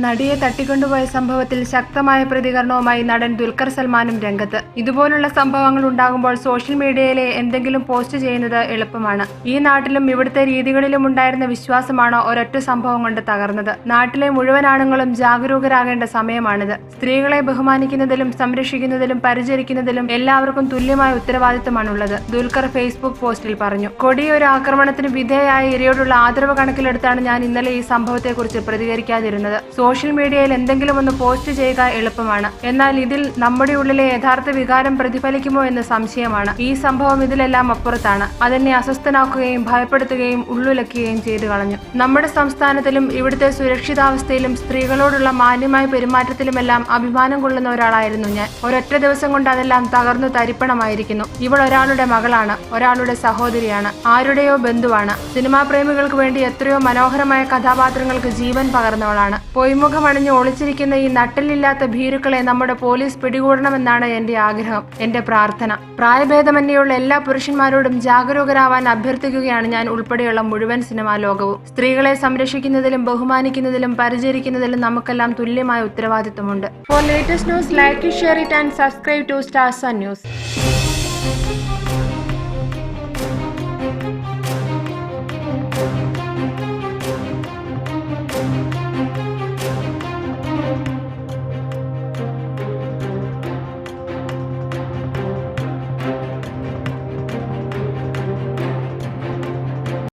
നടിയെ തട്ടിക്കൊണ്ടുപോയ സംഭവത്തിൽ ശക്തമായ പ്രതികരണവുമായി നടൻ ദുൽഖർ സൽമാനും രംഗത്ത്. ഇതുപോലുള്ള സംഭവങ്ങൾ ഉണ്ടാകുമ്പോൾ സോഷ്യൽ മീഡിയയിലെ എന്തെങ്കിലും പോസ്റ്റ് ചെയ്യുന്നത് എളുപ്പമാണ്. ഈ നാട്ടിലും ഇവിടുത്തെ രീതികളിലും ഉണ്ടായിരുന്ന വിശ്വാസമാണ് ഒരൊറ്റ സംഭവം കൊണ്ട് തകർന്നത്. നാട്ടിലെ മുഴുവൻ ആണുങ്ങളും ജാഗരൂകരാകേണ്ട സമയമാണിത്. സ്ത്രീകളെ ബഹുമാനിക്കുന്നതിലും സംരക്ഷിക്കുന്നതിലും പരിചരിക്കുന്നതിലും എല്ലാവർക്കും തുല്യമായ ഉത്തരവാദിത്തമാണുള്ളത് ദുൽഖർ ഫേസ്ബുക്ക് പോസ്റ്റിൽ പറഞ്ഞു. കൊടിയൊരു ആക്രമണത്തിന് വിധേയായ ഇരയോടുള്ള ആദരവ് കണക്കിലെടുത്താണ് ഞാൻ ഇന്നലെ ഈ സംഭവത്തെക്കുറിച്ച് പ്രതികരിക്കാതിരുന്നത്. സോഷ്യൽ മീഡിയയിൽ എന്തെങ്കിലും ഒന്ന് പോസ്റ്റ് ചെയ്യുക എളുപ്പമാണ്. എന്നാൽ ഇതിൽ നമ്മുടെ ഉള്ളിലെ യഥാർത്ഥ വികാരം പ്രതിഫലിക്കുമോ എന്ന് സംശയമാണ്. ഈ സംഭവം ഇതിലെല്ലാം അപ്പുറത്താണ്. അതെന്നെ അസ്വസ്ഥനാക്കുകയും ഭയപ്പെടുത്തുകയും ഉള്ളുലക്കുകയും ചെയ്തു കളഞ്ഞു. നമ്മുടെ സംസ്ഥാനത്തിലും ഇവിടുത്തെ സുരക്ഷിതാവസ്ഥയിലും സ്ത്രീകളോടുള്ള മാന്യമായ പെരുമാറ്റത്തിലുമെല്ലാം അഭിമാനം കൊള്ളുന്ന ഒരാളായിരുന്നു ഞാൻ. ഒരൊറ്റ ദിവസം കൊണ്ട് അതെല്ലാം തകർന്നു തരിപ്പണമായിരിക്കുന്നു. ഇവൾ ഒരാളുടെ മകളാണ്. ഒരാളുടെ സഹോദരിയാണ്. ആരുടെയോ ബന്ധുവാണ്. സിനിമാ പ്രേമികൾക്ക് വേണ്ടി എത്രയോ മനോഹരമായ കഥാപാത്രങ്ങൾക്ക് ജീവൻ പകർന്നവളാണ്. പൊയ്മുഖമണിഞ്ഞ് ഒളിച്ചിരിക്കുന്ന ഈ നട്ടിലില്ലാത്ത ഭീരുക്കളെ നമ്മുടെ പോലീസ് പിടികൂടണമെന്നാണ് എന്റെ ആഗ്രഹം എന്റെ പ്രാർത്ഥന. പ്രായഭേദമന്യുള്ള എല്ലാ പുരുഷന്മാരോടും ജാഗരൂകരാവാൻ അഭ്യർത്ഥിക്കുകയാണ് ഞാൻ ഉൾപ്പെടെയുള്ള മുഴുവൻ സിനിമാ ലോകവും. സ്ത്രീകളെ സംരക്ഷിക്കുന്നതിലും ബഹുമാനിക്കുന്നതിലും പരിചരിക്കുന്നതിലും നമുക്കെല്ലാം തുല്യമായ ഉത്തരവാദിത്വമുണ്ട്. For latest news like share it and subscribe to stars news